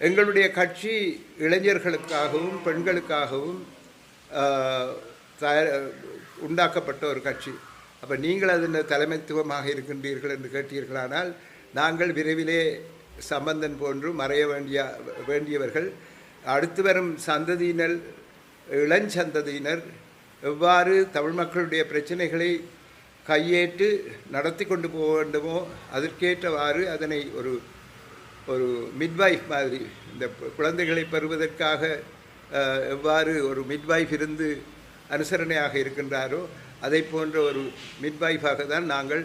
எங்களுடைய கட்சி இளைஞர்களுக்காகவும் பெண்களுக்காகவும் தயார் உண்டாக்கப்பட்ட ஒரு கட்சி. அப்போ நீங்கள் அதன் தலைமைத்துவமாக இருக்கின்றீர்கள் என்று கேட்டீர்களானால் நாங்கள் விரைவிலே சம்பந்தன் போன்று மறைய வேண்டிய வேண்டியவர்கள். அடுத்து வரும் சந்ததியினர் இளஞ்சந்ததியினர் எவ்வாறு தமிழ் மக்களுடைய பிரச்சனைகளை கையேற்று நடத்தி கொண்டு போக வேண்டுமோ அதற்கேற்றவாறு அதனை ஒரு ஒரு மிட்வைஃப் மாதிரி. இந்த குழந்தைகளை பெறுவதற்காக எவ்வாறு ஒரு மிட்வைஃப் இருந்து அனுசரணையாக இருக்கின்றாரோ அதை போன்ற ஒரு மிட்வைஃபாக தான் நாங்கள்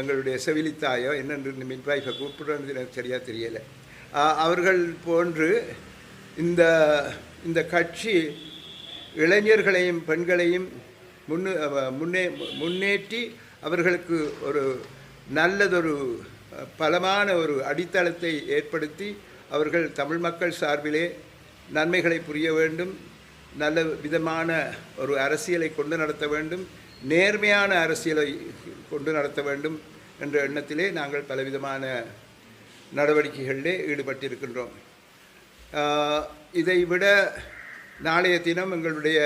எங்களுடைய செவிலித்தாயோ என்னென்று மிட்வைஃபை கூப்பிடுறது எனக்கு சரியாக தெரியலை. அவர்கள் போன்று இந்த இந்த கட்சி இளைஞர்களையும் பெண்களையும் முன்னு முன்னே முன்னேற்றி அவர்களுக்கு ஒரு நல்லதொரு பலமான ஒரு அடித்தளத்தை ஏற்படுத்தி அவர்கள் தமிழ் மக்கள் சார்பிலே நன்மைகளை புரிய வேண்டும் நல்ல விதமான ஒரு அரசியலை கொண்டு நடத்த வேண்டும் நேர்மையான அரசியலை கொண்டு நடத்த வேண்டும் என்ற எண்ணத்திலே நாங்கள் பலவிதமான நடவடிக்கைகளிலே ஈடுபட்டிருக்கின்றோம். இதைவிட இதை விட நாளைய தினம் எங்களுடைய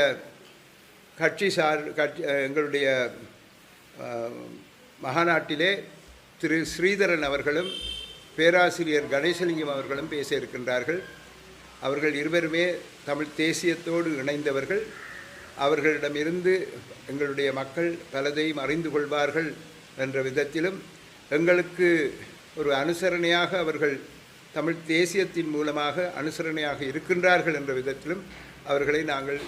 கட்சி சார் கட்சி எங்களுடைய மகாநாட்டிலே திரு ஸ்ரீதரன் அவர்களும் பேராசிரியர் கணேசலிங்கம் அவர்களும் பேச இருக்கின்றார்கள். அவர்கள் இருவருமே தமிழ் தேசியத்தோடு இணைந்தவர்கள். அவர்களிடமிருந்து எங்களுடைய மக்கள் பலதையும் அறிந்து கொள்வார்கள் என்ற விதத்திலும் எங்களுக்கு ஒரு அனுசரணையாக அவர்கள் தமிழ் தேசியத்தின் மூலமாக அனுசரணையாக இருக்கின்றார்கள் என்ற விதத்திலும் அவர்களை நாங்கள்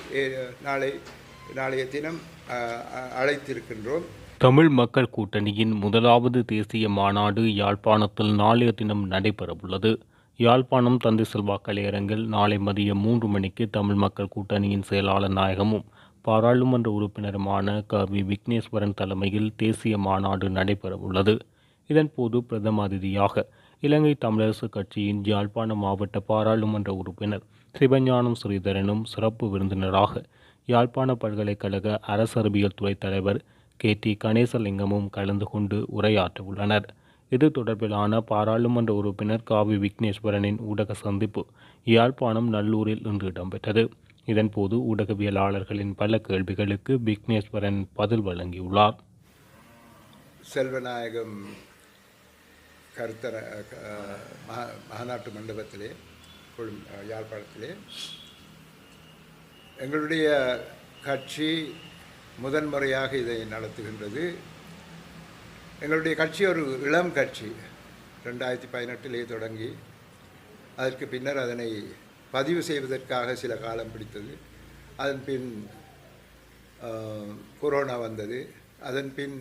நாளை நாளைய தினம் அ, அழைத்திருக்கின்றோம். தமிழ் மக்கள் கூட்டணியின் முதலாவது தேசிய மாநாடு யாழ்ப்பாணத்தில் நாளைய தினம் நடைபெறவுள்ளது. யாழ்ப்பாணம் தந்தை செல்வா கலையரங்கில் நாளை மதியம் மூன்று மணிக்கு தமிழ் மக்கள் கூட்டணியின் செயலாளர் நாயகமும் பாராளுமன்ற உறுப்பினருமான க. வி. விக்னேஸ்வரன் தலைமையில் தேசிய மாநாடு நடைபெறவுள்ளது. இதன்போது பிரதம அதிதியாக இலங்கை தமிழரசு கட்சியின் யாழ்ப்பாண மாவட்ட பாராளுமன்ற உறுப்பினர் சிவஞானம் ஸ்ரீதரனும் சிறப்பு விருந்தினராக யாழ்ப்பாண பல்கலைக்கழக அரசரபியல் துறை தலைவர் கே. டி. கணேசலிங்கமும் கலந்து கொண்டு உரையாற்ற உள்ளனர் இது தொடர்பிலான பாராளுமன்ற உறுப்பினர் காவி விக்னேஸ்வரனின் ஊடக சந்திப்பு யாழ்ப்பாணம் நல்லூரில் இன்று இடம்பெற்றது. இதன்போது ஊடகவியலாளர்களின் பல கேள்விகளுக்கு விக்னேஸ்வரன் பதில் வழங்கியுள்ளார். செல்வநாயகம் கருத்தர மகாநாட்டு மண்டபத்திலே யாழ்ப்பாணத்திலே. எங்களுடைய கட்சி முதன்முறையாக இதை நடத்துகின்றது. எங்களுடைய கட்சி ஒரு இளம் கட்சி. ரெண்டாயிரத்தி பதினெட்டிலே தொடங்கி அதற்கு பின்னர் அதனை பதிவு செய்வதற்காக சில காலம் பிடித்தது. அதன் பின் கொரோனா வந்தது. அதன் பின்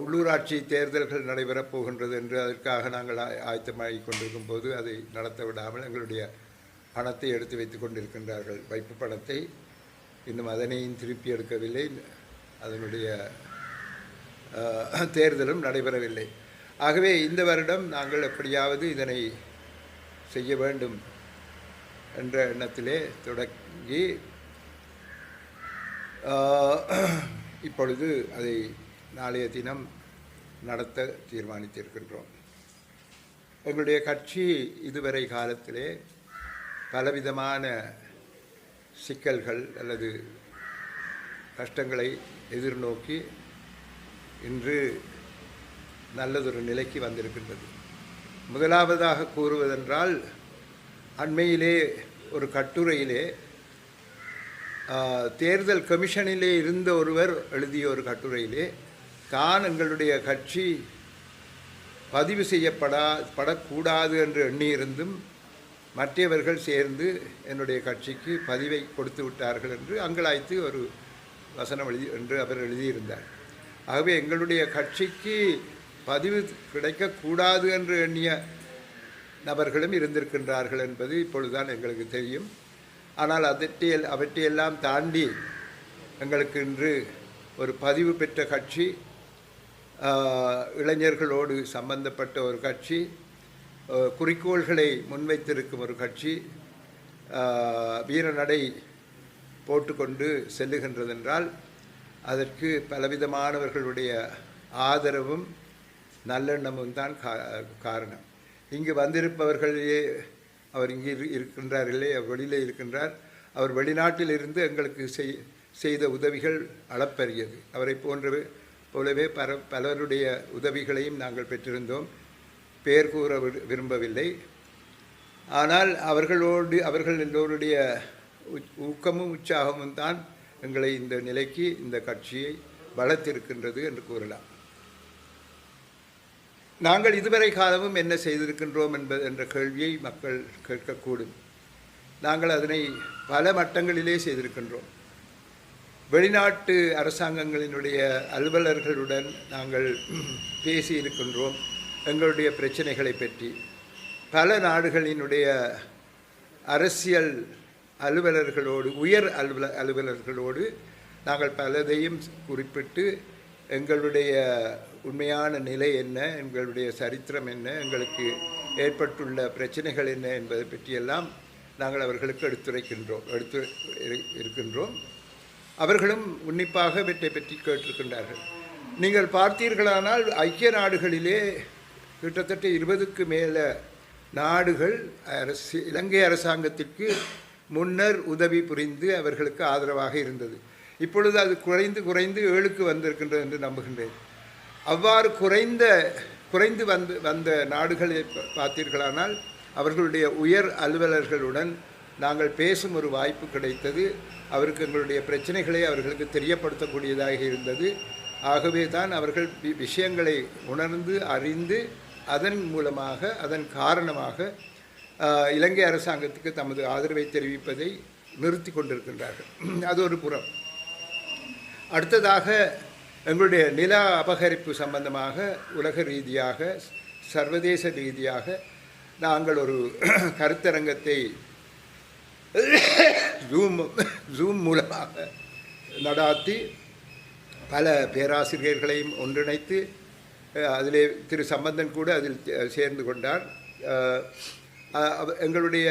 உள்ளூராட்சி தேர்தல்கள் நடைபெறப் போகின்றது என்று அதற்காக நாங்கள் ஆயத்தமாகி ஆயத்தமாகிக் கொண்டிருக்கும் போது அதை நடத்த விடாமல் எங்களுடைய பணத்தை எடுத்து வைத்துக் கொண்டிருக்கின்றார்கள். வைப்பு பணத்தை இன்னும் அதனையும் திருப்பி எடுக்கவில்லை. அதனுடைய தேர்தலும் நடைபெறவில்லை. ஆகவே இந்த வருடம் நாங்கள் எப்படியாவது இதனை செய்ய வேண்டும் என்ற எண்ணத்திலே தொடங்கி இப்பொழுது அதை நாளைய தினம் நடத்த தீர்மானித்திருக்கின்றோம். எங்களுடைய கட்சி இதுவரை காலத்திலே பலவிதமான சிக்கல்கள் அல்லது கஷ்டங்களை எதிர்நோக்கி இன்று நல்லதொரு நிலைக்கு வந்திருக்கின்றது. முதலாவதாக கூறுவதென்றால் அண்மையிலே ஒரு கட்டுரையிலே தேர்தல் கமிஷனிலே இருந்த ஒருவர் எழுதிய ஒரு கட்டுரையிலே தான் எங்களுடைய கட்சி பதிவு செய்யப்படா படக்கூடாது என்று எண்ணியிருந்தும் மற்றவர்கள் சேர்ந்து என்னுடைய கட்சிக்கு பதிவை கொடுத்து விட்டார்கள் என்று அங்கலாய்த்து ஒரு வசனம் எழுதி என்று அவர் எழுதியிருந்தார். ஆகவே எங்களுடைய கட்சிக்கு பதிவு கிடைக்கக்கூடாது என்று எண்ணிய நபர்களும் இருந்திருக்கின்றார்கள் என்பது இப்பொழுதுதான் எங்களுக்கு தெரியும். ஆனால் அதற்றை அவற்றையெல்லாம் தாண்டி எங்களுக்கு இன்று ஒரு பதிவு பெற்ற கட்சி இளைஞர்களோடு சம்பந்தப்பட்ட ஒரு கட்சி குறிக்கோள்களை முன்வைத்திருக்கும் ஒரு கட்சி வீரநடை போட்டுக்கொண்டு செல்லுகின்றதென்றால் அதற்கு பலவிதமானவர்களுடைய ஆதரவும் நல்லெண்ணமும் தான் கா காரணம். இங்கு வந்திருப்பவர்களே அவர் இங்கே இருக்கின்றார் இல்லை அவர் வெளியில் இருக்கின்றார். அவர் வெளிநாட்டில் இருந்து எங்களுக்கு செய் செய்த உதவிகள் அளப்பரியது. அவரை போன்ற போலவே பல பலருடைய உதவிகளையும் நாங்கள் பெற்றிருந்தோம். பெயர் கூற விரும்பவில்லை. ஆனால் அவர்களோடு அவர்கள் எல்லோருடைய உ- ஊக்கமும் உற்சாகமும் தான் எங்களை இந்த நிலைக்கு இந்த கட்சியை வளர்த்திருக்கின்றது என்று கூறலாம். நாங்கள் இதுவரை காலமும் என்ன செய்திருக்கின்றோம் என்பது என்ற கேள்வியை மக்கள் கேட்கக்கூடும். நாங்கள் அதனை பல மட்டங்களிலே செய்திருக்கின்றோம். வெளிநாட்டு அரசாங்கங்களினுடைய அலுவலர்களுடன் நாங்கள் பேசியிருக்கின்றோம். எங்களுடைய பிரச்சனைகளை பற்றி. பல நாடுகளினுடைய அரசியல் அலுவலர்களோடு உயர் அலுவல அலுவலர்களோடு நாங்கள் பலதையும் குறிப்பிட்டு எங்களுடைய உண்மையான நிலை என்ன எங்களுடைய சரித்திரம் என்ன எங்களுக்கு ஏற்பட்டுள்ள பிரச்சனைகள் என்ன என்பதை பற்றியெல்லாம் நாங்கள் அவர்களுக்கு எடுத்துரைக்கின்றோம் எடுத்து இரு- இருக்கின்றோம். அவர்களும் உன்னிப்பாக இவற்றை பற்றி கேட்டிருக்கின்றார்கள். நீங்கள் பார்த்தீர்களானால் ஐக்கிய நாடுகளிலே கிட்டத்தட்ட இருபதுக்கு மேலே நாடுகள் அரசு இலங்கை அரசாங்கத்திற்கு முன்னர் உதவி புரிந்து அவர்களுக்கு ஆதரவாக இருந்தது. இப்பொழுது அது குறைந்து குறைந்து ஏழுக்கு வந்திருக்கின்றது என்று நம்புகின்றேன். அவ்வாறு குறைந்த குறைந்து வந்து வந்த நாடுகளை பார்த்தீர்களானால் அவர்களுடைய உயர் அலுவலர்களுடன் நாங்கள் பேசும் ஒரு வாய்ப்பு கிடைத்தது. அவருக்கு எங்களுடைய பிரச்சனைகளை அவர்களுக்கு தெரியப்படுத்தக்கூடியதாக இருந்தது. ஆகவே தான் அவர்கள் விஷயங்களை உணர்ந்து அறிந்து அதன் மூலமாக அதன் காரணமாக இலங்கை அரசாங்கத்துக்கு தமது ஆதரவை தெரிவிப்பதை நிறுத்தி கொண்டிருக்கின்றார்கள். அது ஒரு புறம். அடுத்ததாக எங்களுடைய நில அபகரிப்பு சம்பந்தமாக உலக ரீதியாக சர்வதேச ரீதியாக நாங்கள் ஒரு கருத்தரங்கத்தை ஜூம் ஜூம் மூலமாக நடாத்தி பல பேராசிரியர்களையும் ஒன்றிணைத்து அதிலே திரு சம்பந்தன் கூட அதில் சேர்ந்து கொண்டார் எங்களுடைய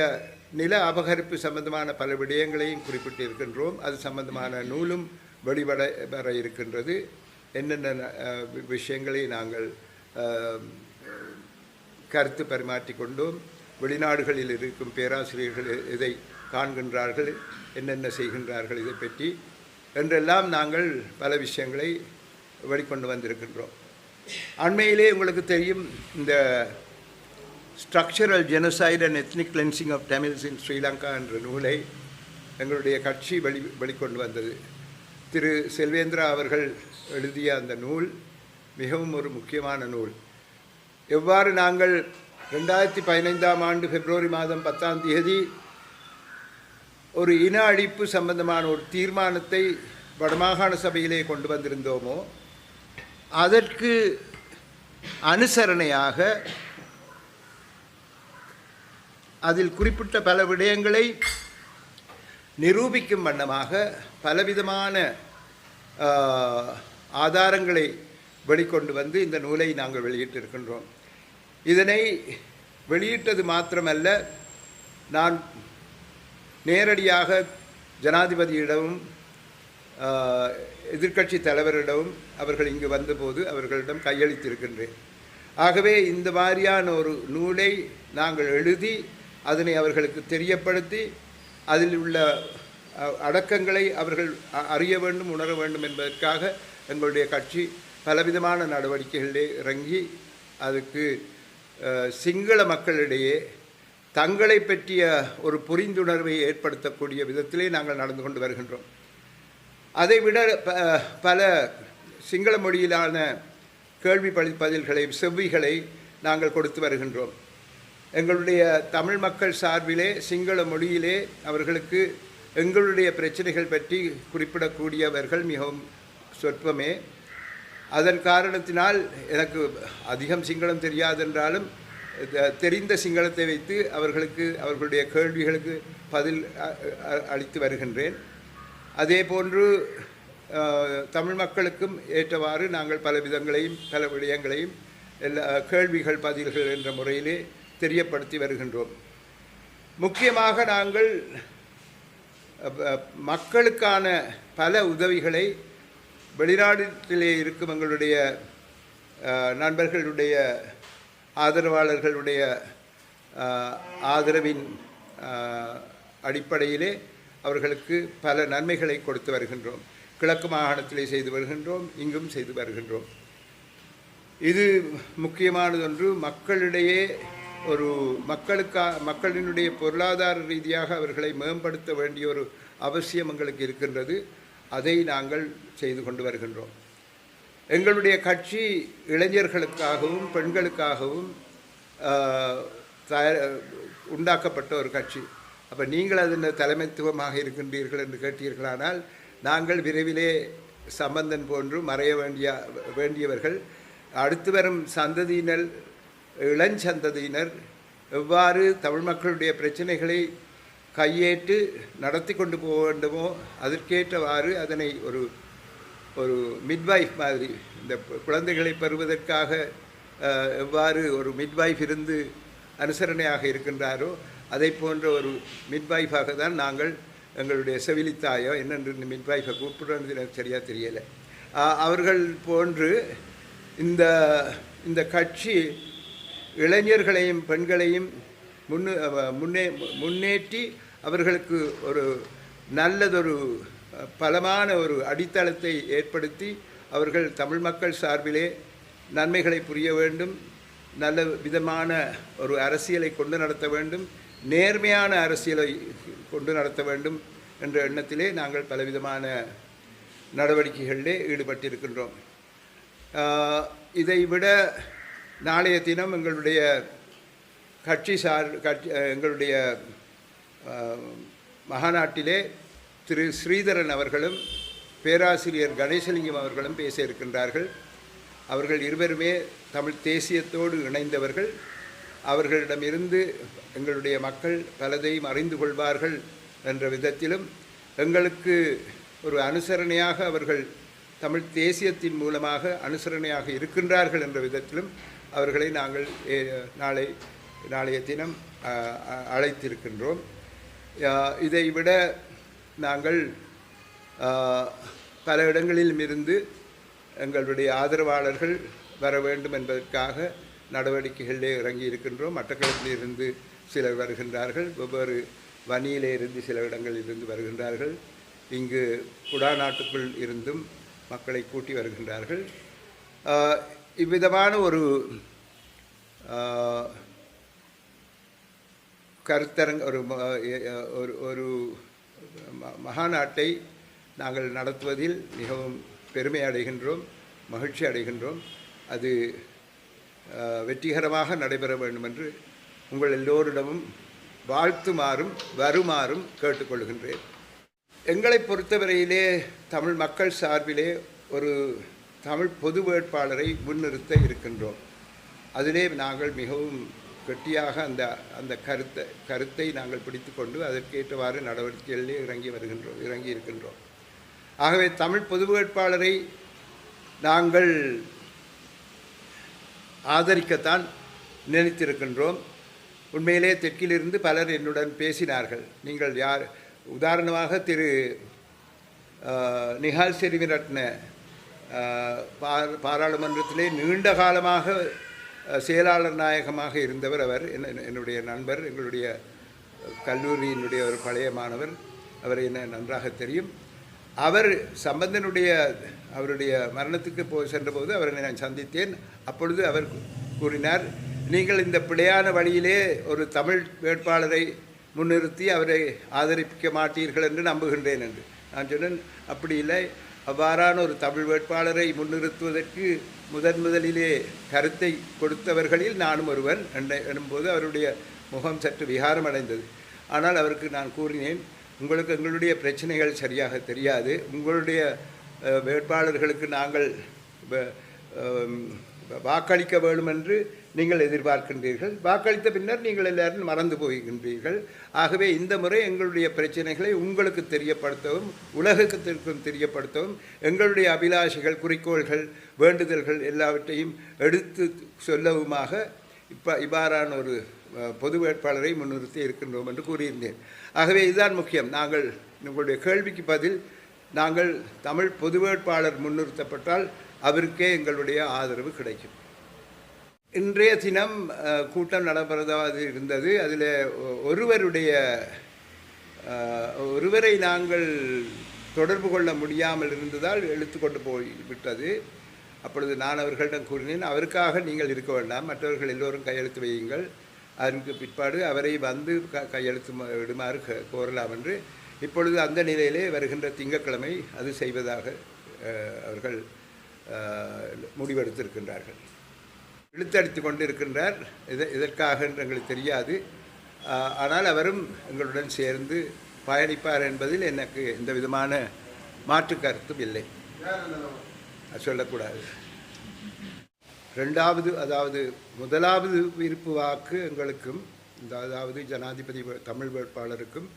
நில அபகரிப்பு சம்பந்தமான பல விடயங்களையும் குறிப்பிட்டு இருக்கின்றோம் அது சம்பந்தமான நூலும் வெளிவட வர இருக்கின்றது. என்னென்ன விஷயங்களை நாங்கள் கருத்து பரிமாற்றிக்கொண்டோம் வெளிநாடுகளில் இருக்கும் பேராசிரியர்கள் இதை காண்கின்றார்கள் என்னென்ன செய்கின்றார்கள் இதை பற்றி என்றெல்லாம் நாங்கள் பல விஷயங்களை வெளிக்கொண்டு வந்திருக்கின்றோம். அண்மையிலே உங்களுக்கு தெரியும் இந்த structural genocide and ethnic cleansing of Tamils in Sri Lanka என்ற நூலை எங்களுடைய கட்சி வெளி வெளிக்கொண்டு வந்தது. திரு செல்வேந்திரா அவர்கள் எழுதிய அந்த நூல் மிகவும் ஒரு முக்கியமான நூல். எவ்வாறு நாங்கள் ரெண்டாயிரத்தி பதினைந்தாம் ஆண்டு பிப்ரவரி மாதம் பத்தாம் தேதி ஒரு இன அழிப்பு சம்பந்தமான ஒரு தீர்மானத்தை வடமாகாண சபையிலே கொண்டு வந்திருந்தோமோ அதற்கு அனுசரணையாக அதில் குறிப்பிட்ட பல விடயங்களை நிரூபிக்கும் வண்ணமாக பலவிதமான ஆதாரங்களை வெளிக்கொண்டு வந்து இந்த நூலை நாங்கள் வெளியிட்டிருக்கின்றோம். இதனை வெளியிட்டது மாத்திரமல்ல நான் நேரடியாக ஜனாதிபதியிடமும் எதிர்க்கட்சி தலைவரிடமும் அவர்கள் இங்கு வந்தபோது அவர்களிடம் கையளித்திருக்கின்றேன். ஆகவே இந்த மாதிரியான ஒரு நூலை நாங்கள் எழுதி அதனை அவர்களுக்கு தெரியப்படுத்தி அதில் உள்ள அடக்கங்களை அவர்கள் அ- அறிய வேண்டும் உணர வேண்டும் என்பதற்காக எங்களுடைய கட்சி பலவிதமான நடவடிக்கைகளிலே இறங்கி அதுக்கு சிங்கள மக்களிடையே தங்களை பற்றிய ஒரு புரிந்துணர்வை ஏற்படுத்தக்கூடிய விதத்திலே நாங்கள் நடந்து கொண்டு வருகின்றோம். அதைவிட ப- பல சிங்கள மொழியிலான கேள்வி பதி- பதில்களை செவ்விகளை நாங்கள் கொடுத்து வருகின்றோம். எங்களுடைய தமிழ் மக்கள் சார்பிலே சிங்கள மொழியிலே அவர்களுக்கு எங்களுடைய பிரச்சனைகள் பற்றி குறிப்பிடக்கூடியவர்கள் மிகவும் சொற்பமே. அதன் காரணத்தினால் எனக்கு அதிகம் சிங்களம் தெரியாதென்றாலும் தெரிந்த சிங்களத்தை வைத்து அவர்களுக்கு அவர்களுடைய கேள்விகளுக்கு பதில் அளித்து வருகின்றேன். அதே போன்று தமிழ் மக்களுக்கும் ஏற்றவாறு நாங்கள் பல விதங்களையும் பல விடயங்களையும் எல்லா கேள்விகள் பதில்கள் என்ற முறையிலே தெரியப்படுத்தி வருகின்றோம். முக்கியமாக நாங்கள் மக்களுக்கான பல உதவிகளை வெளிநாட்டிலே இருக்கும் எங்களுடைய நண்பர்களுடைய ஆதரவாளர்களுடைய ஆதரவின் அடிப்படையிலே அவர்களுக்கு பல நன்மைகளை கொடுத்து வருகின்றோம். கிழக்கு மாகாணத்திலே செய்து வருகின்றோம் இங்கும் செய்து வருகின்றோம். இது முக்கியமானதொன்று மக்களிடையே ஒரு மக்களுக்கா மக்களினுடைய பொருளாதார ரீதியாக அவர்களை மேம்படுத்த வேண்டிய ஒரு அவசியம் எங்களுக்கு இருக்கின்றது. அதை நாங்கள் செய்து கொண்டு வருகின்றோம். எங்களுடைய கட்சி இளைஞர்களுக்காகவும் பெண்களுக்காகவும் தயார் உண்டாக்கப்பட்ட ஒரு கட்சி. அப்போ நீங்கள் அதில் தலைமைத்துவமாக இருக்கின்றீர்கள் என்று கேட்டீர்களானால் நாங்கள் விரைவிலே சம்பந்தன் போன்று மறைய வேண்டிய வேண்டியவர்கள் அடுத்து வரும் சந்ததியினர் இளஞ்சந்ததியினர் எவ்வாறு தமிழ் மக்களுடைய பிரச்சனைகளை கையேற்று நடத்தி கொண்டு போக வேண்டுமோ அதற்கேற்றவாறு அதனை ஒரு ஒரு மிட்வைஃப் மாதிரி இந்த குழந்தைகளை பெறுவதற்காக எவ்வாறு ஒரு மிட்வைஃப் இருந்து அனுசரணையாக இருக்கின்றாரோ அதை போன்ற ஒரு மிட்வைஃபாக தான் நாங்கள் எங்களுடைய செவிலித்தாயோ என்னென்று மிட்வைஃபை கூப்பிடுறது எனக்கு சரியாக தெரியலை. அவர்கள் போன்று இந்த இந்த கட்சி இளைஞர்களையும் பெண்களையும் முன்னு முன்னே முன்னேற்றி அவர்களுக்கு ஒரு நல்லதொரு பலமான ஒரு அடித்தளத்தை ஏற்படுத்தி அவர்கள் தமிழ் மக்கள் சார்பிலே நன்மைகளை புரிய வேண்டும் நல்ல விதமான ஒரு அரசியலை கொண்டு நடத்த வேண்டும் நேர்மையான அரசியலை கொண்டு நடத்த வேண்டும் என்ற எண்ணத்திலே நாங்கள் பலவிதமான நடவடிக்கைகளிலே ஈடுபட்டிருக்கின்றோம். இதை விட நாளைய தினம் எங்களுடைய கட்சி சார் கட்சி எங்களுடைய மகாநாட்டிலே திரு ஸ்ரீதரன் அவர்களும் பேராசிரியர் கணேசலிங்கம் அவர்களும் பேச இருக்கின்றார்கள். அவர்கள் இருவருமே தமிழ் தேசியத்தோடு இணைந்தவர்கள். அவர்களிடமிருந்து எங்களுடைய மக்கள் பலதையும் அறிந்து கொள்வார்கள் என்ற விதத்திலும் எங்களுக்கு ஒரு அனுசரணையாக அவர்கள் தமிழ் தேசியத்தின் மூலமாக அனுசரணையாக இருக்கின்றார்கள் என்ற விதத்திலும் அவர்களை நாங்கள் நாளை நாளைய தினம் அ, அழைத்திருக்கின்றோம். இதை விட நாங்கள் பல இடங்களிலும் இருந்து எங்களுடைய ஆதரவாளர்கள் வர வேண்டும் என்பதற்காக நடவடிக்கைகளிலே இறங்கி இருக்கின்றோம் மட்டக்களப்பில் இருந்து சிலர் வருகின்றார்கள். வெவ்வேறு வனியிலே இருந்து சில இடங்களில் இருந்து வருகின்றார்கள். இங்கு குடாநாட்டுக்குள் இருந்தும் மக்களை கூட்டி வருகின்றார்கள். இவ்விதமான ஒரு கருத்தரங்க ஒரு ஒரு ஒரு ம- மகாநாட்டை நாங்கள் நடத்துவதில் மிகவும் பெருமை அடைகின்றோம் மகிழ்ச்சி அடைகின்றோம். அது வெற்றிகரமாக நடைபெற வேண்டும் என்று உங்கள் எல்லோரிடமும் வாழ்த்துமாறும் வருமாறும் கேட்டுக்கொள்கின்றேன். எங்களை பொறுத்தவரையிலே தமிழ் மக்கள் சார்பிலே ஒரு தமிழ் பொது வேட்பாளரை முன்னிறுத்த இருக்கின்றோம். அதிலே நாங்கள் மிகவும் கெட்டியாக அந்த அந்த கருத்தை கருத்தை நாங்கள் பிடித்துக்கொண்டு அதற்கேற்றவாறு நடவடிக்கைகளிலே இறங்கி வருகின்றோம் இறங்கி இருக்கின்றோம். ஆகவே தமிழ் பொது வேட்பாளரை நாங்கள் ஆதரிக்கத்தான் நினைத்திருக்கின்றோம். உண்மையிலே தெற்கிலிருந்து பலர் என்னுடன் பேசினார்கள். நீங்கள் யார்? உதாரணமாக திரு நிஹால் செரிவிரட்ன பாராளுமன்றத்திலே நீண்ட காலமாக செயலாளர் நாயகமாக இருந்தவர் அவர். என்ன- என்னுடைய நண்பர் எங்களுடைய கல்லூரியினுடைய ஒரு பழைய மாணவர். அவர் என்ன நன்றாக தெரியும். அவர் சம்பந்தனுடைய அவருடைய மரணத்துக்கு போய் சென்றபோது அவரை நான் சந்தித்தேன். அப்பொழுது அவர் கூறினார் நீங்கள் இந்த பிழையான வழியிலே ஒரு தமிழ் வேட்பாளரை முன்னிறுத்தி அவரை ஆதரிக்க மாட்டீர்கள் என்று நம்புகின்றேன் என்று. நான் சொன்னேன் அப்படி இல்லை. அவ்வாறான ஒரு தமிழ் வேட்பாளரை முன்னிறுத்துவதற்கு முதன் முதலிலே கருத்தை கொடுத்தவர்களில் நானும் ஒருவன் என்ற- எனும்போது அவருடைய முகம் சற்று விகாரமடைந்தது. ஆனால் அவருக்கு நான் கூறினேன் உங்களுக்கு எங்களுடைய பிரச்சனைகள் சரியாக தெரியாது. உங்களுடைய வேட்பாளர்களுக்கு நாங்கள் வாக்களிக்க வேண்டும் என்று நீங்கள் எதிர்பார்க்கின்றீர்கள். வாக்களித்த பின்னர் நீங்கள் எல்லாரும் மறந்து போகின்றீர்கள். ஆகவே இந்த முறை எங்களுடைய பிரச்சனைகளை உங்களுக்கு தெரியப்படுத்தவும் உலகத்திற்கும் தெரியப்படுத்தவும் எங்களுடைய அபிலாஷைகள் குறிக்கோள்கள் வேண்டுதல்கள் எல்லாவற்றையும் எடுத்து சொல்லவுமாக இப்போ இவ்வாறான ஒரு பொது வேட்பாளரை முன்னிறுத்தி இருக்கின்றோம் என்று கூறியிருந்தேன். ஆகவே இதுதான் முக்கியம். நாங்கள் உங்களுடைய கேள்விக்கு பதில் நாங்கள் தமிழ் பொது வேட்பாளர் முன்னிறுத்தப்பட்டால் அவருக்கே எங்களுடைய ஆதரவு கிடைக்கும். இன்றைய தினம் கூட்டம் நடைபெறதாவது இருந்தது. அதில் ஒருவருடைய ஒருவரை நாங்கள் தொடர்பு கொள்ள முடியாமல் இருந்ததால் எழுத்து கொண்டு போய் விட்டது. அப்பொழுது நான் அவர்களிடம் கூறினேன் அவருக்காக நீங்கள் இருக்க வேண்டாம். மற்றவர்கள் எல்லோரும் கையெழுத்து வையுங்கள். அதற்கு பிற்பாடு அவரை வந்து க கையெழுத்து விடுமாறு க- கோரலாம் என்று. இப்பொழுது அந்த நிலையிலே வருகின்ற திங்கட்கிழமை அது செய்வதாக அவர்கள் முடிவெடுத்திருக்கின்றார்கள். இழுத்தடித்து கொண்டு இருக்கின்றார் இத இதற்காக என்று எங்களுக்கு தெரியாது. ஆனால் அவரும் எங்களுடன் சேர்ந்து பயணிப்பார் என்பதில் எனக்கு எந்த விதமான மாற்று கருத்தும் இல்லை. அது சொல்லக்கூடாது. ரெண்டாவது அதாவது முதலாவது விருப்பு வாக்கு எங்களுக்கும் இந்த அதாவது ஜனாதிபதி தமிழ் வேட்பாளருக்கும்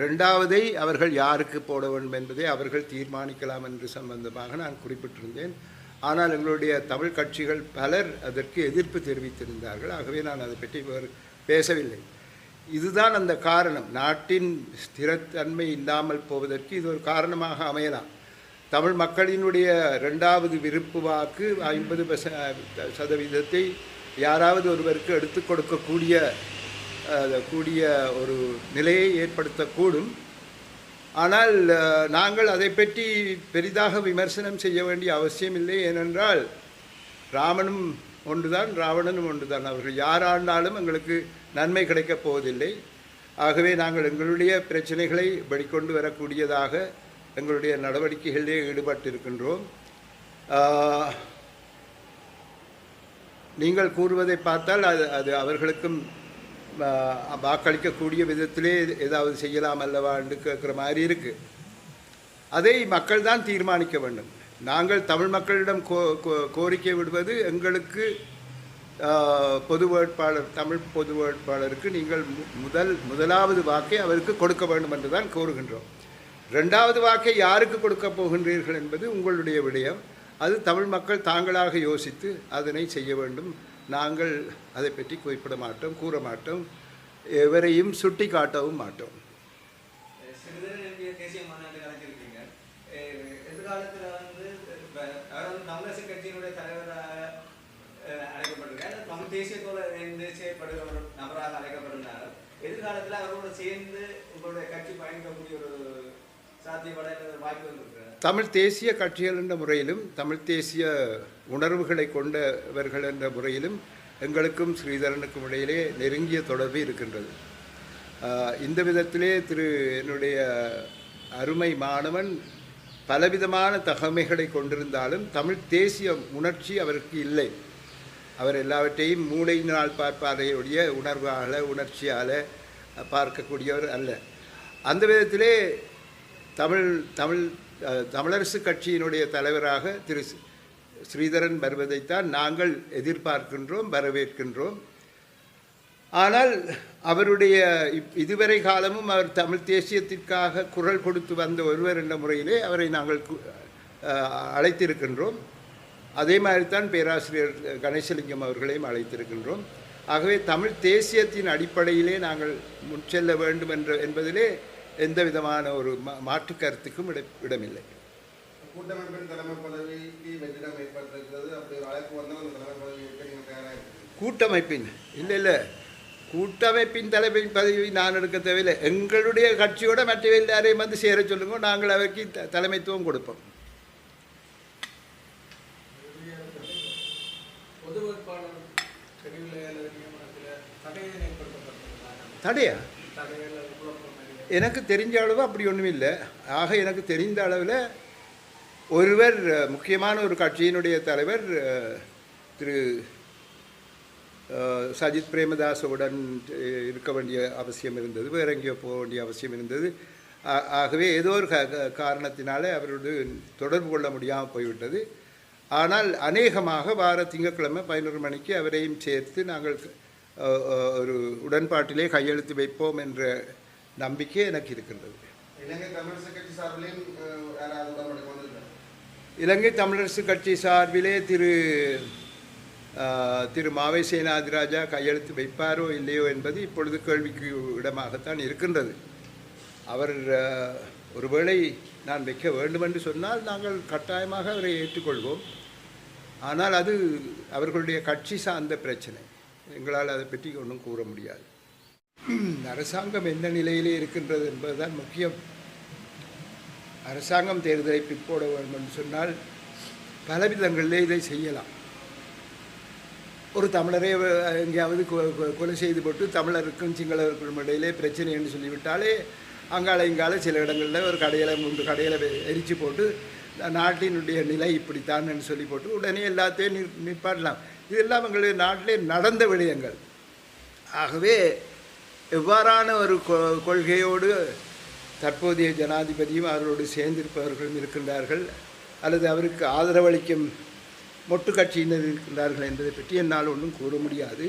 ரெண்டாவதை அவர்கள் யாருக்கு போட வேண்டும் என்பதை அவர்கள் தீர்மானிக்கலாம் என்று சம்பந்தமாக நான் குறிப்பிட்டிருந்தேன். ஆனால் எங்களுடைய தமிழ் கட்சிகள் பலர் அதற்கு எதிர்ப்பு தெரிவித்திருந்தார்கள். ஆகவே நான் அதை பற்றி பேசவில்லை. இதுதான் அந்த காரணம். நாட்டின் ஸ்திரத்தன்மை இல்லாமல் போவதற்கு இது ஒரு காரணமாக அமையலாம். தமிழ் மக்களினுடைய ரெண்டாவது விருப்பு வாக்கு ஐம்பது சதவீதத்தை யாராவது ஒருவருக்கு எடுத்துக் கொடுக்கக்கூடிய கூடிய ஒரு நிலையை ஏற்படுத்தக்கூடும். ஆனால் நாங்கள் அதை பற்றி பெரிதாக விமர்சனம் செய்ய வேண்டிய அவசியமில்லை ஏனென்றால் ராமனும் ஒன்றுதான் ராவணனும் ஒன்றுதான். அவர்கள் யார் ஆண்டாலும் எங்களுக்கு நன்மை கிடைக்கப் போவதில்லை. ஆகவே நாங்கள் எங்களுடைய பிரச்சனைகளை வெளிக்கொண்டு வரக்கூடியதாக எங்களுடைய நடவடிக்கைகளிலே ஈடுபட்டிருக்கின்றோம். நீங்கள் கூறுவதை பார்த்தால் அது அது அவர்களுக்கும் வாக்களிக்கக்கூடிய விதத்திலே ஏதாவது செய்யலாம் அல்லவா என்று கேட்குற மாதிரி இருக்குது அதை மக்கள் தான் தீர்மானிக்க வேண்டும் நாங்கள் தமிழ் மக்களிடம் கோ கோ- கோரிக்கை விடுவது எங்களுக்கு பொது வேட்பாளர் தமிழ் பொது வேட்பாளருக்கு நீங்கள் மு- முதல் முதலாவது வாக்கை அவருக்கு கொடுக்க வேண்டும் என்று தான் கோருகின்றோம் ரெண்டாவது வாக்கை யாருக்கு கொடுக்க போகின்றீர்கள் என்பது உங்களுடைய விடயம் அது தமிழ் மக்கள் தாங்களாக யோசித்து அதனை செய்ய வேண்டும் நாங்கள் அதை பற்றி குறிப்பிட மாட்டோம் கூற மாட்டோம் எவரையும் சுட்டி காட்டவும் மாட்டோம். சிறிதர் எம்பிய தேசிய மாநாட்டு கலைஞ்சிருக்கீங்க அஹ் வந்து தலைவராக ஒரு நபராக அழைக்கப்பட்டிருந்தார். அவரோட சேர்ந்து உங்களுடைய கட்சி பயணிக்கக்கூடிய ஒரு தமிழ் தேசிய கட்சிகள் என்ற முறையிலும் தமிழ் தேசிய உணர்வுகளை கொண்டவர்கள் என்ற முறையிலும் எங்களுக்கும் ஸ்ரீதரனுக்கும் இடையிலே நெருங்கிய தொடர்பு இருக்கின்றது. இந்த விதத்திலே திரு என்னுடைய அருமை மாணவன் பலவிதமான தகமைகளை கொண்டிருந்தாலும் தமிழ் தேசிய உணர்ச்சி அவருக்கு இல்லை. அவர் எல்லாவற்றையும் மூளையினால் பார்ப்பாரையுடைய உணர்வால் உணர்ச்சியால் பார்க்கக்கூடியவர் அல்ல. அந்த விதத்திலே தமிழ் தமிழ் தமிழரசு கட்சியினுடைய தலைவராக திரு ஸ்ரீதரன் வருவதைத்தான் நாங்கள் எதிர்பார்க்கின்றோம் வரவேற்கின்றோம். ஆனால் அவருடைய இப்- இதுவரை காலமும் அவர் தமிழ் தேசியத்திற்காக குரல் கொடுத்து வந்த ஒருவர் என்ற முறையிலே அவரை நாங்கள் கு- அழைத்திருக்கின்றோம். அதே மாதிரி தான் பேராசிரியர் கணேசலிங்கம் அவர்களையும் அழைத்திருக்கின்றோம். ஆகவே தமிழ் தேசியத்தின் அடிப்படையிலே நாங்கள் முன்செல்ல வேண்டும் என்ற என்பதிலே எந்த விதமான ஒரு மா மாற்று கருத்துக்கும் இட இடமில்லை. கூட்டமைப்பின் தலைமை பதவிக்கு வெற்றிடம் ஏற்பட்டிருக்கிறது. அப்படி ஒரு அழைப்பு வந்தால் அந்த தலைமை பதவி தயாராக கூட்டமைப்பின் இல்லை இல்லை. கூட்டமைப்பின் தலைமை பதவி நான் எடுக்க தேவையில்லை. எங்களுடைய கட்சியோட மற்ற எல்லாரையும் வந்து சேர சொல்லுங்க. நாங்கள் அவருக்கு த- தலைமைத்துவம் கொடுப்போம். தடையை ஏற்படுத்தப்பட்டிருக்காங்க தடையா தடைகள் அல்லது குழப்பம் நிறைய எனக்கு தெரிஞ்ச அளவு அப்படி ஒன்றும் இல்லை. ஆக எனக்கு தெரிந்த அளவில் ஒருவர் முக்கியமான ஒரு கட்சியினுடைய தலைவர் திரு சஜித் பிரேமதாசவுடன் இருக்க வேண்டிய அவசியம் இருந்தது. வேற எங்கேயோ போக வேண்டிய அவசியம் இருந்தது. ஆ- ஆகவே ஏதோ ஒரு க- காரணத்தினாலே அவரோடு தொடர்பு கொள்ள முடியாமல் போய்விட்டது. ஆனால் அநேகமாக வார திங்கட்கிழமை பதினொரு மணிக்கு அவரையும் சேர்த்து நாங்கள் ஒரு உடன்பாட்டிலே கையெழுத்து வைப்போம் என்ற நம்பிக்கை எனக்கு இருக்கின்றது. இலங்கை தமிழரசு கட்சி சார்பிலே திரு திரு மாவை சேனாதிராஜா கையெழுத்து வைப்பாரோ இல்லையோ என்பது இப்பொழுது கேள்விக்கு இடமாகத்தான் இருக்கின்றது. அவர் ஒருவேளை நான் வைக்க வேண்டும் என்று சொன்னால் நாங்கள் கட்டாயமாக அவரை ஏற்றுக்கொள்வோம். ஆனால் அது அவர்களுடைய கட்சி சார்ந்த பிரச்சனை. எங்களால் அதை பற்றி ஒன்றும் கூற முடியாது. அரசாங்கம் எந்த நிலையிலே இருக்கின்றது என்பதுதான் முக்கியம். அரசாங்கம் தேர்தலை பிற்போட வேண்டும் என்று சொன்னால் பலவிதங்களிலே இதை செய்யலாம். ஒரு தமிழரை எங்கேயாவது கொ- கொ- கொலை செய்து போட்டு தமிழருக்கும் சிங்களருக்கும் இடையிலே பிரச்சனை என்று சொல்லிவிட்டாலே அங்கால இங்கால சில இடங்களில் ஒரு கடையில் மூன்று கடையில் எரிச்சு போட்டு நாட்டினுடைய நிலை இப்படித்தான் என்று சொல்லி போட்டு உடனே எல்லாத்தையும் நி நிப்பாட்டலாம். இதெல்லாம் எங்களுடைய நாட்டிலே நடந்த விடயங்கள். ஆகவே எவ்வாறான ஒரு கொ- கொள்கையோடு தற்போதைய ஜனாதிபதியும் அவரோடு சேர்ந்திருப்பவர்களும் இருக்கின்றார்கள் அல்லது அவருக்கு ஆதரவளிக்கும் மொட்டு கட்சியினர் இருக்கின்றார்கள் என்பதை பற்றி என்னால் ஒன்றும் கூற முடியாது.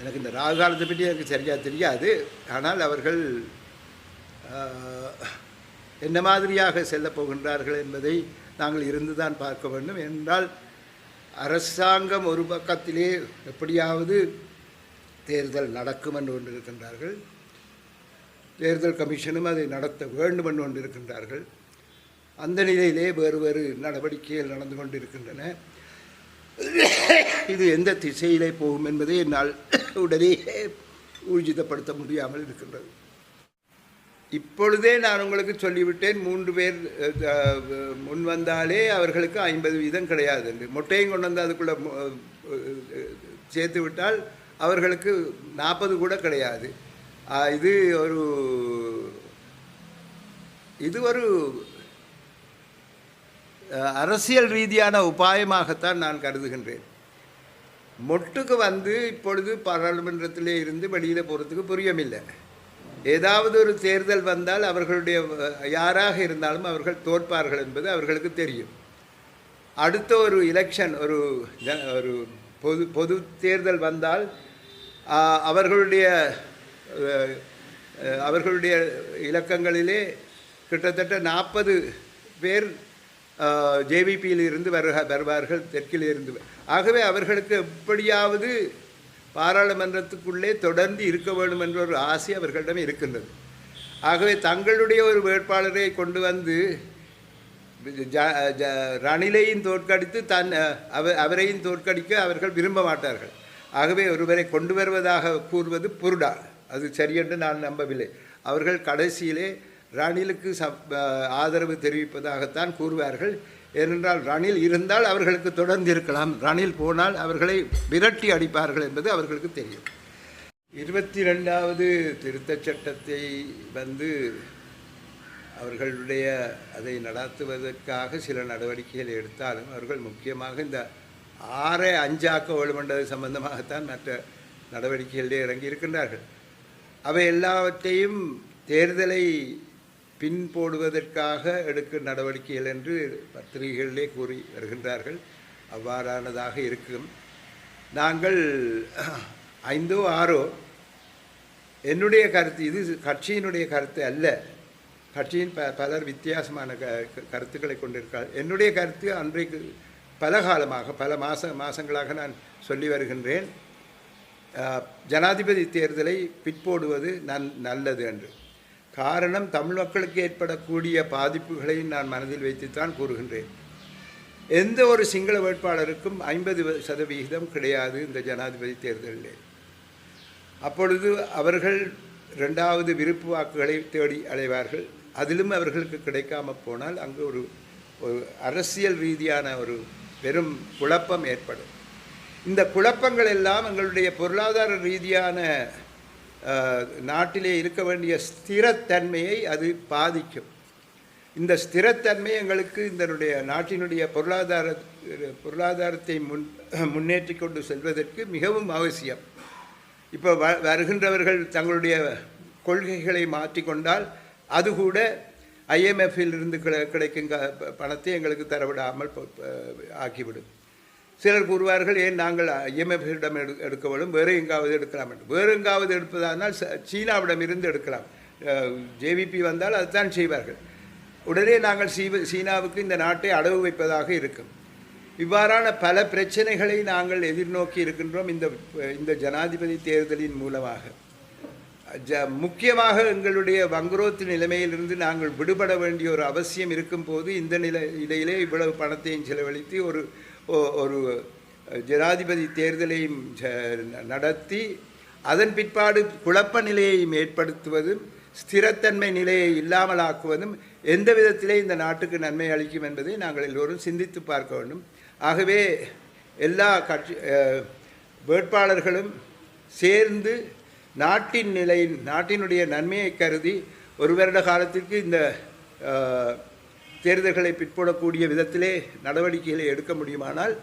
எனக்கு இந்த ராகு காலத்தை பற்றி எனக்கு சரியாக தெரியாது. ஆனால் அவர்கள் என்ன மாதிரியாக செல்லப் போகின்றார்கள் என்பதை நாங்கள் இருந்துதான் பார்க்க வேண்டும். என்றால் அரசாங்கம் ஒரு பக்கத்திலே எப்படியாவது தேர்தல் நடக்கும் என்று கொண்டிருக்கின்றார்கள் தேர்தல் கமிஷனும் அதை நடத்த வேண்டும் என்று கொண்டிருக்கின்றார்கள் அந்த நிலையிலே வேறு வேறு நடவடிக்கைகள் நடந்து கொண்டிருக்கின்றன. இது எந்த திசையிலே போகும் என்பதை என்னால் உடனே ஊர்ஜிதப்படுத்த முடியாமல் இருக்கின்றது. இப்பொழுதே நான் உங்களுக்கு சொல்லிவிட்டேன் மூன்று பேர் முன் வந்தாலே அவர்களுக்கு ஐம்பது வீதம் கிடையாது என்று. மொட்டையும் கொண்டு வந்து அதுக்குள்ளே சேர்த்து விட்டால் அவர்களுக்கு நாற்பது கூட கிடையாது. இது ஒரு இது ஒரு அரசியல் ரீதியான உபாயமாகத்தான் நான் கருதுகின்றேன். மொட்டுக்கு வந்து இப்பொழுது பாராளுமன்றத்திலே இருந்து வெளியில் போகிறதுக்கு புரியமில்லை. ஏதாவது ஒரு தேர்தல் வந்தால் அவர்களுடைய யாராக இருந்தாலும் அவர்கள் தோற்பார்கள் என்பது அவர்களுக்கு தெரியும். அடுத்த ஒரு எலெக்ஷன் ஒரு ஒரு பொது பொது தேர்தல் வந்தால் அவர்களுடைய அவர்களுடைய இலக்கங்களிலே கிட்டத்தட்ட நாற்பது பேர் ஜேவிபியில் இருந்து வருக வருவார்கள் தெற்கில் இருந்து ஆகவே அவர்களுக்கு எப்படியாவது பாராளுமன்றத்துக்குள்ளே தொடர்ந்து இருக்க வேண்டும் என்ற ஒரு ஆசை அவர்களிடம் இருக்கின்றது. ஆகவே தங்களுடைய ஒரு வேட்பாளரை கொண்டு வந்து ஜ- ரணிலையும் தோற்கடித்து தன் அவ அவரையும் தோற்கடிக்க அவர்கள் விரும்ப மாட்டார்கள். ஆகவே ஒருவரை கொண்டு வருவதாக கூறுவது புருடா. அது சரியென்று நான் நம்பவில்லை. அவர்கள் கடைசியிலே ரணிலுக்கு சப் ஆதரவு தெரிவிப்பதாகத்தான் கூறுவார்கள். ஏனென்றால் ரணில் இருந்தால் அவர்களுக்கு தொடர்ந்து இருக்கலாம். ரணில் போனால் அவர்களை விரட்டி அடிப்பார்கள் என்பது அவர்களுக்கு தெரியும். இருபத்தி ரெண்டாவது திருத்தச் சட்டத்தை வந்து அவர்களுடைய அதை நடாத்துவதற்காக சில நடவடிக்கைகள் எடுத்தாலும் அவர்கள் முக்கியமாக இந்த ஆறை அஞ்சாக்க வேண்டுமென்றது சம்பந்தமாகத்தான் மற்ற நடவடிக்கைகளிலே இறங்கி இருக்கின்றார்கள் அவை எல்லாவற்றையும் தேர்தலை பின் போடுவதற்காக எடுக்கும் நடவடிக்கைகள் என்று பத்திரிகைகளிலே கூறி வருகின்றார்கள். அவ்வாறானதாக இருக்கும். நாங்கள் ஐந்தோ ஆறோ என்னுடைய கருத்து இது கட்சியினுடைய கருத்து அல்ல. கட்சியின் ப பலர் வித்தியாசமான க கருத்துக்களை கொண்டிருக்கிறார். என்னுடைய கருத்து அன்றைக்கு பல காலமாக பல மாத மாதங்களாக நான் சொல்லி வருகின்றேன். ஜனாதிபதி தேர்தலை பிற்போடுவது நல் நல்லது என்று. காரணம் தமிழ் மக்களுக்கு ஏற்படக்கூடிய பாதிப்புகளை நான் மனதில் வைத்துத்தான் கூறுகின்றேன். எந்த ஒரு சிங்கள வேட்பாளருக்கும் ஐம்பது சதவிகிதம் கிடையாது இந்த ஜனாதிபதி தேர்தலில். அப்பொழுது அவர்கள் ரெண்டாவது விருப்பு வாக்குகளை தேடி அலைவார்கள். அதிலும் அவர்களுக்கு கிடைக்காம போனால் அங்கு ஒரு ஒரு அரசியல் ரீதியான ஒரு பெரும் குழப்பம் ஏற்படும். இந்த குழப்பங்கள் எல்லாம் எங்களுடைய பொருளாதார ரீதியான நாட்டிலே இருக்க வேண்டிய ஸ்திரத்தன்மையை அது பாதிக்கும். இந்த ஸ்திரத்தன்மை எங்களுக்கு இதனுடைய நாட்டினுடைய பொருளாதார பொருளாதாரத்தை முன் முன்னேற்றி கொண்டு செல்வதற்கு மிகவும் அவசியம். இப்போ வ வருகின்றவர்கள் தங்களுடைய கொள்கைகளை மாற்றிக்கொண்டால் அது கூட ஐஎம்எஃப்பில் இருந்து கிடைக்கும் க பணத்தை எங்களுக்கு தரவிடாமல் ஆக்கிவிடும். சிலர் கூறுவார்கள் ஏன் நாங்கள் ஐஎம்எஃப்பிடம் எடு எடுக்க வேண்டும் வேறு எங்காவது எடுக்கலாம் என்று. வேறு எங்காவது எடுப்பதானால் ச- சீனாவிடம் இருந்து எடுக்கலாம் ஜேவிபி வந்தால் அதுதான் செய்வார்கள். உடனே நாங்கள் சீவ சீனாவுக்கு இந்த நாட்டை அடவு வைப்பதாக இருக்கும். இவ்வாறான பல பிரச்சனைகளை நாங்கள் எதிர்நோக்கி இருக்கின்றோம் இந்த இந்த ஜனாதிபதி தேர்தலின் மூலமாக. ஜ முக்கியமாக எங்களுடைய வங்குரோத்து நிலைமையிலிருந்து நாங்கள் விடுபட வேண்டிய ஒரு அவசியம் இருக்கும்போது இந்த நிலை இடையிலே இவ்வளவு பணத்தையும் செலவழித்து ஒரு ஒரு ஜனாதிபதி தேர்தலையும் ச- நடத்தி அதன் பிற்பாடு குழப்ப நிலையையும் ஏற்படுத்துவதும் ஸ்திரத்தன்மை நிலையை இல்லாமலாக்குவதும் எந்த விதத்திலே இந்த நாட்டுக்கு நன்மை அளிக்கும் என்பதை நாங்கள் எல்லோரும் சிந்தித்து பார்க்க வேண்டும். ஆகவே எல்லா கட்சி வேட்பாளர்களும் சேர்ந்து நாட்டின் நிலையின் நாட்டினுடைய நன்மையை கருதி ஒரு வருட காலத்திற்கு இந்த தேர்தல்களை பிற்போடக்கூடிய விதத்திலே நடவடிக்கைகளை எடுக்க முடியுமானால்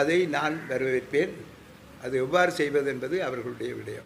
அதை நான் வரவேற்பேன். அது எவ்வாறு செய்வது என்பது அவர்களுடைய விடயம்.